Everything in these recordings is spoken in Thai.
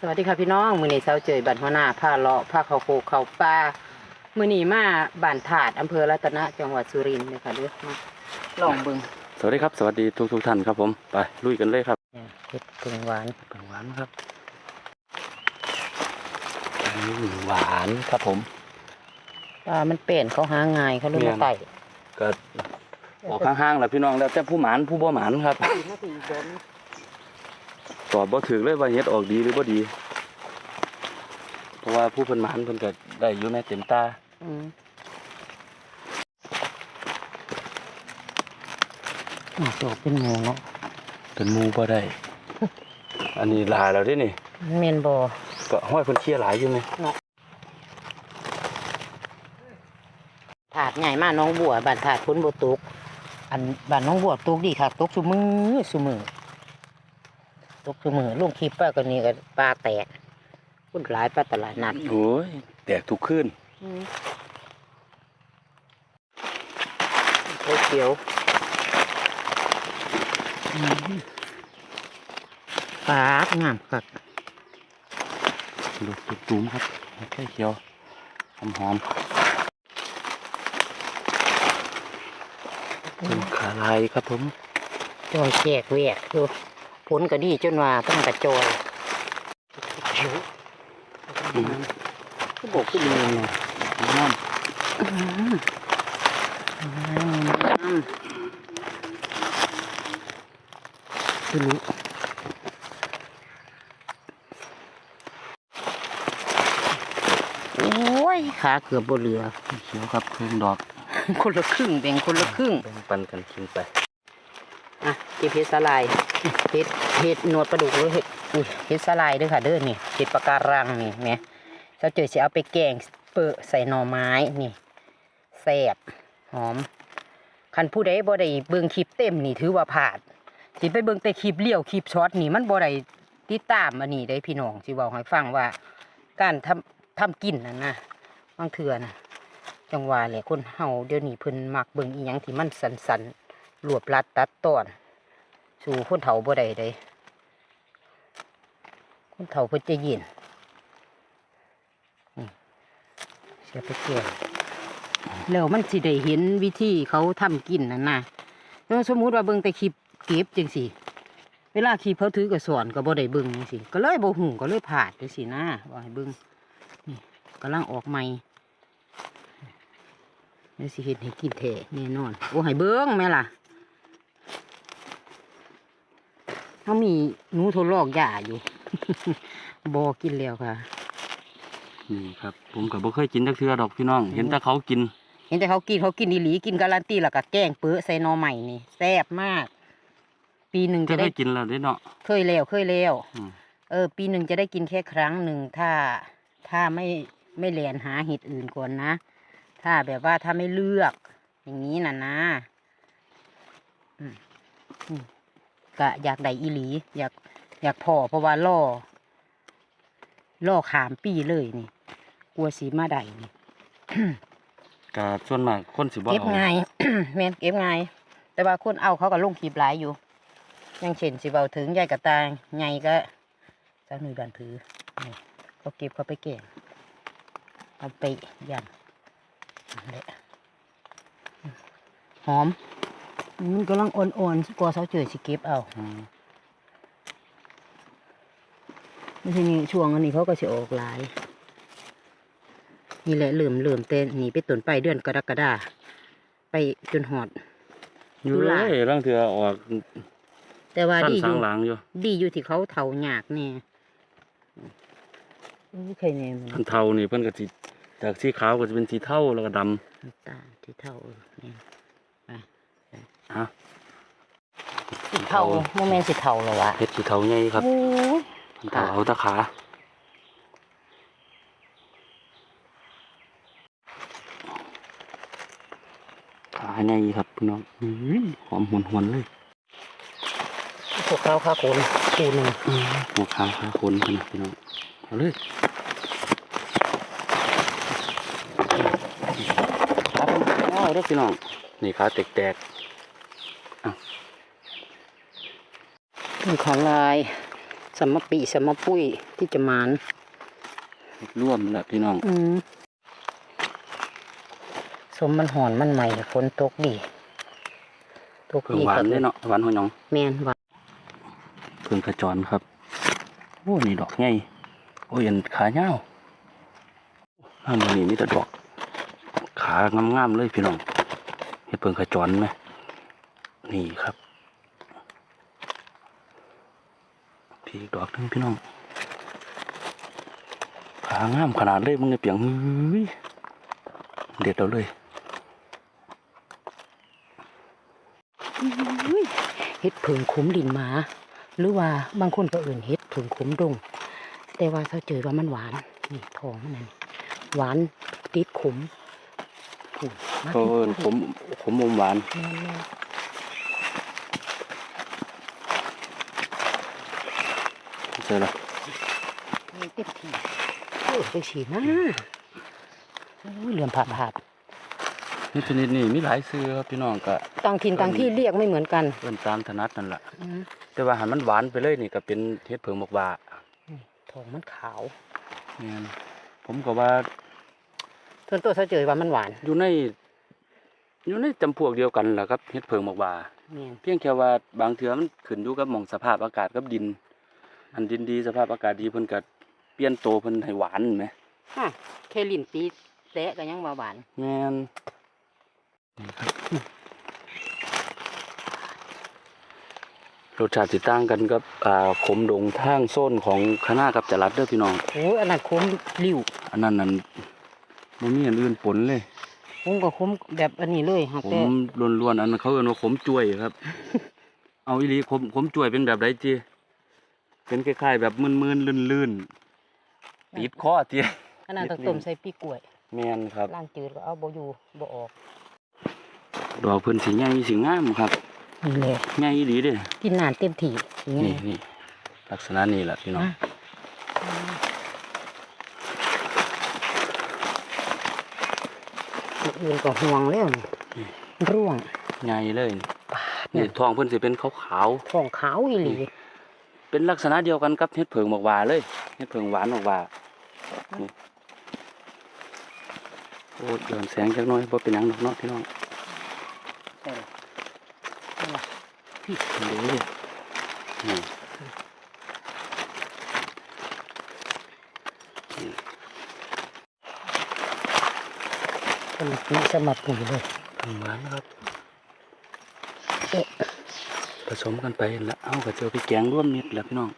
สวัสดีค่ะพี่น้องมือนี้เช้าเจยบันหัวหน้าผ้าเลาะผ้าเขาโคกเขาปลามือนี้มาบ้านถาดอำเภอรัตนะจังหวัดสุรินทร์เลยค่ะเด้อมาลองเบิ่งสวัสดีครับ สวัสดีทุกทุกๆท่านครับผมไปลุยกันเลยครับเนี่ยเห็ดผึ่งหวานผึ่งหวานครับผึ่งหวานครับผม ปลามันเป็นเขาหาง่ายเขาเลยแม่มานไต่ก็ออกข้างๆแหละพี่น้องแล้วแต่ผู้หมานผู้บ่หมานครับ ตอบบ่ถึกเลยว่าเฮ็ดออกดีหรือบ่ดี เพราะว่าผู้เพิ่นหมานเพิ่นก็ได้อยู่ในเต็มตาอืมอะโจกเป็นหมูเนาะเป็นหมู่บ่ได้ อันนี้หลายแล้วเด้นี่เมนบอก็ห้อยเพิ่นเคลียร์หลายอยู่นี่ถาดใหญ่มากน้องบัวบ้านถาดพ้นบัวตุกอันบ้านน้องบัวตุกดีค่ะตุกสุมือสุมือ ตุกสุมือลุงคลิปป้าก็นี่ก็ปลาแตกพุ่นหลายปลาตลาดนัดโอ้ยแตกทุกคืนเขียวเขียวปลางามคักดูตุ้มๆครับแค่เขียวหอมหอมๆเป็นขาลายครับผมจอยแจกแวกอยู่ ผลก็ดีจนว่าต้องกระจอยก็บอกขึ้นเลยเนาะน้คือรู้โอ้ยขาเกือบบเหลือำเขียวครับเพิ่งดอก คนละครึ่งแบ่งคนละครึ่งแบ่งปันกันกินไป อะเก็บเห็ดสลายเห็ดเห็ดหนวดปลาดุกหรือเห็ดอุ้ยเห็ดสลายด้วยค่ะเด้อนี่เห็ดปะการังนี่แหมเจ้าเจอสิเอาไปแกงเปิดใส่หน่อไม้นี่แซ่บหอมคันผู้ใดบ่ได้เบิ่งคลิปเต็มนี่ถือว่าพลาดสิไปเบิ่งแต่คลิปเลี้ยวคลิปช็อตนี่มันบ่ได้ติดตามอันนี้ได้พี่น้องสิเว้าให้ฟังว่าการทำทำกินนั่นนะบางเทื่อนะจังหว่าแหละคนเฮาเดี๋ยวนี้เพิ่นมักเบิ่งอีหยังที่มันสัน ๆรวบรัดตัดตอน สู่คนเฒ่าบ่ได้เด้คนเฒ่าเพิ่นจะยินเสียไปแก่แล้วมันสิได้เห็นวิธีเขาทำกินนั่นนะแล้วสมมุติว่าเบิ่งแต่คลิปเก็บจังซี่เวลาคลิปเขาถือกระสอนก็บ่ได้เบิ่งจังซี่ก็เลยบ่หูก็เลยพลาดจังซี่นะว่าให้เบิ่งนี่กำลังออกใหม่แล้วสิเฮ็ดให้กินแท้แน่นอน โอ้ให้เบิ่งแม่ล่ะ เขามีหนูทดลอกหญ้าอยู่ บอกินแล้วค่ะ นี่ครับ ผมก็บ่เคยกินจักเทื่อดอกพี่น้อง เห็นแต่เขากิน เห็นแต่เขากินเขากินอีหลีกินการันตีแล้วก็แกงเปื้อใส่หนอใหม่นี่แซ่บมาก ปีหนึ่งจะจะได้ได้กินแล้วเด้เนาะ เคยแล้วเคยแล้ว อืม เออ ปีหนึ่งจะได้กินแค่ครั้งหนึ่งถ้าถ้าไม่ไม่เลียนหาเห็ดอื่นก่อนนะ ถ้าแบบว่าถ้าไม่เลือก อย่างนี้น่ะนะอืมอืม ก็อยากได้อีหลี อยากอยากพอเพราะว่าล่อล่อขามปีเลยนี่ กลัวสีมาได้นี่ ก็ส่วนมากคนสิบ่เก็บเอาง่าย แม่นเก็บง่าย แต่ว่าคนเอาเขาก็ลงคลิปหลายอยู่อยังเช่นสิเบาถึงยายกระตายไงก็เจ้าหนุ่ยบันถือนี่เขาเก็บเขาไปแกงเอาไปยันนั่นแหละหอม มันกำลังอ่อนๆกลัวเขาเจอสิเก็บเอาอืมแล้วทีนี้ช่วงอันนี้เขาก็จะออกหลาย นี่แหละเหลื่อมเหลื่อมเต้นนี่ไปต้นไปเดือนกรกฎาไปจนหอดอยู่ตุเลลายร่างเทื่อออก แต่ว่าสั้นดีอสางยู่หลังอยู่ดีอยู่ที่เขาเถาหยากแน่ไม่เคยเนี่ยมันอันเทานี่เพิ่นก็สิจากสีขาวก็จะเป็นสีเทาแล้วก็ดำน้ำตาลที่เท่าเนี่ยไป ฮะสีเท่าโมเมนต์สีเท่าเหรอวะเฮ็ดสีเทาใหญ่ครับโอ้ยอันเทาเอาแตะขาขาใหญ่ครับพี่น้องอื้อหือหอมหวนๆเลยพวกเขาข้าโคนคูหนึ่งหัวขาวขาคนพี่น้องพี่น้องเอาเลยครับเอาเด้อพี่น้องนี่ขาแตก นี่ขาลายสมปีสมปุ้ยที่จะมานเฮ็ดร่วมแหละพี่น้องอืมสมมันหอนมันใหม่ฝนตกดีตกเพิ่งดีหวานเลยเนาะหวานหัวหยองแม่นหวานเพิ่งกระจรครับโอ้นี่ดอกไงโอ้ยอันขาเงาวอันนี้มีแต่ดอก ขางามๆเลยพี่น้องเห็ดเพิ่งกระจรไหมนี่ครับ พี่ อีกดอกหนึงพี่น้องขางามขนาดเลยมึงเนี่ยเปียงเฮ้ยเด็ดเอาเลยอุ้ยเฮ็ดเผิงคุ้มดินหมา หรือว่าบางคนก็เอื่นเฮ็ดเผิงคุ้มดง แต่ว่าเขาเจอว่ามันหวานนี่ทองมันนั่นหวานติดขมอืมมาเออผมผมอมหวาน แม่นเจอแล้วๆนี่เต็มที่เออไปฉีดนะอุ้ยเหลื่อมผาผาดนี่ชนิดนี้มีหลายซื้อครับพี่น้องก็ต่างถิ่นต่างที่เรียกไม่เหมือนกันเอิ้นตามถนัดนั่นแหละอืมแต่ว่าหันมันหวานไปเลยนี่ก็เป็นเฮ็ดเผิงบอกว่าทองมันขาวเนี่ยผมก็ว่าส่วนตัวเขาเจอว่ามันหวาน อยู่ในอยู่ในจำพวกเดียวกันแหละครับเฮ็ดเผิงบอกว่าแม่นเพียงแค่ว่าบางเทื่อมันขึ้นอยู่กับหม่องสภาพอากาศกับดิน อันดินดีสภาพอากาศดีเพิ่นก็เปลี่ยนโตเพิ่นให้หวานแหมฮะเคลินตีแตะก็ยังว่าหวานแม่นนี่ครับรสชาติสิต่างกันกับอ่าขมดงทางโซนของคณะกับจรัดเด้อพี่น้อง โอ้ยอันนั้นคมริ้วอันนั้นนั่นบ่มีอันอื่นปนเลยคมก็คมแบบอันนี้เลยฮะขแต่ มล้วนๆอันนั้นเขาเรียกว่าขมจ่วยครับ เอาอีหลีขมขมจ่วยเป็นแบบไรจี เป็นคล้ายๆแบบมึนๆลื่นๆติดคอจีอันนั้นต้องต้มใส่ปีกล้วยแม่นครับล้างจืดก็เอาบ่อยู่บ่ออกดอกเพิ่นสีใหญ่สีงามครับนี่แหละใหญ่อีหลีเด้กินนานเต็มที่อย่างนี่นี้นี่ลักษณะนี้แหละพี่น้องอันอื่นก็ห่วงแล้วนี่ร่วงใหญ่เลยปาดนี่เนี่ยทองเพิ่นสิเป็นขาวทองขาวอีหลีๆ เป็นลักษณะเดียวกันกับเฮ็ดเผิงบอกว่าเลยเฮ็ดเผิงหวานบอกว่านี่โอ้เดินแสงจักหน่อยบ่เป็นหยังดอกเนาะพี่น้องใช่เลยนี่ล่ะเดี๋ยวนี่นี่เป็นปีสมับปุ๋ยเลยทำหวานนะครับเอ๊ะ ผสมกันไปแล้วเอากับเจียวพริกแกงร่วมมิตรแล้วพี่น้อง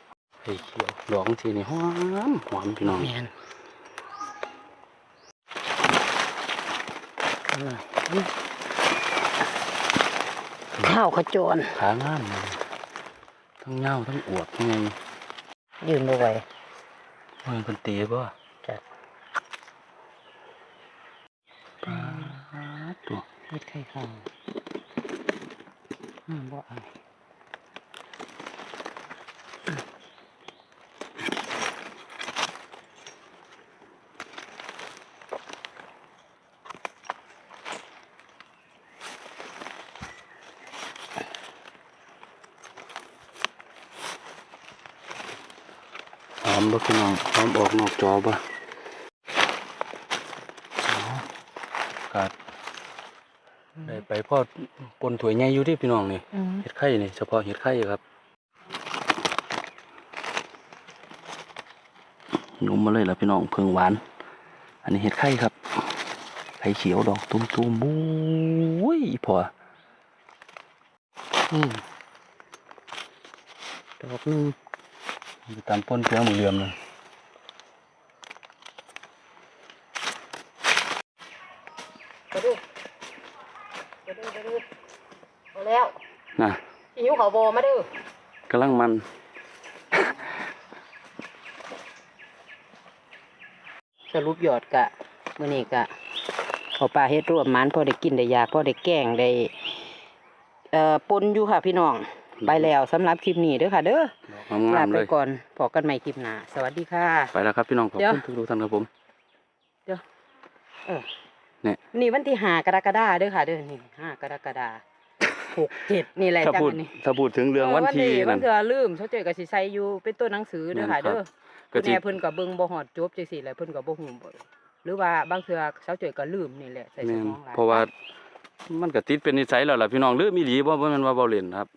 ไอ้เขียวดอกทีนี่หอมหอมพี่น้องแม่นเอาล่ะนี่ข้าวขจรขางามเลยทั้งเงาทั้งอวบทั้งไงยืนบ่ไหวเมืองคนตีบ่จ้ะปลาตัวเฮ็ดไข่ข้าวอืมบ่อาย หอมบ่พี่น้องหอมออกนอกจอบ่เอากัดได้ไปพ่อปนถ้วยใหญ่อยู่ที่พี่น้องนี่อืมเห็ดไข่นี่เฉพาะเห็ดไข่ครับหนุ่มมาเลยล่ะพี่น้องเพิงหวาน อันนี้เห็ดไข่ครับไข่เขียวดอกตุ้มๆบุ้ยพออืมดอกหนึง อยู่ตามป้นเกลือหมูเหลือมเลยไปดูไปดูไปดูเอาแล้วนะหิวเขาวบมาเด้อกำลังมันสรุปยอดกะมื้อนี้กะเอาปลาเฮ็ดรวมมันพอได้กินได้ยากพอได้แกงได้เอ่อปนอยู่ค่ะพี่น้อง ไปแล้วสำหรับคลิปนี้เด้อค่ะ เด้อดอกงาลามๆไปเลยก่อนพอกันใหม่คลิปหน้าสวัสดีค่ะ ไปแล้วครับพี่น้องขอบเดี๋ยวคุณทุกๆท่านครับผมเออเนี่ยนี่วันที่ห้ากรกฎาเด้อค่ะ เด้อนี่ห้ากรกฎาหกเจ็ดนี่แหละถ้าจังพูดอันนี้ถ้าพูดถึงเรื่องวันที่เออวันั่นนเถื่อลืมเขาเจอก็สิใส่อยู่เป็นตัวหนังสือเด้อค่ะแม่นครับเด้อก็สิแม่เพิ่นก็เบิ่งบ่ฮอดจบจังซี่แหละเพิ่นก็บ่ฮู้บ่หรือว่าบางเทื่อเขาเจอก็ลืมนี่แหละใส่สแม่นมองหลายเพราะว่ามันก็ติดเป็นนิสัยแล้วล่ะพี่น้องลืมอีหลีบ่บ่แม่นว่าเว้าเล่นครับ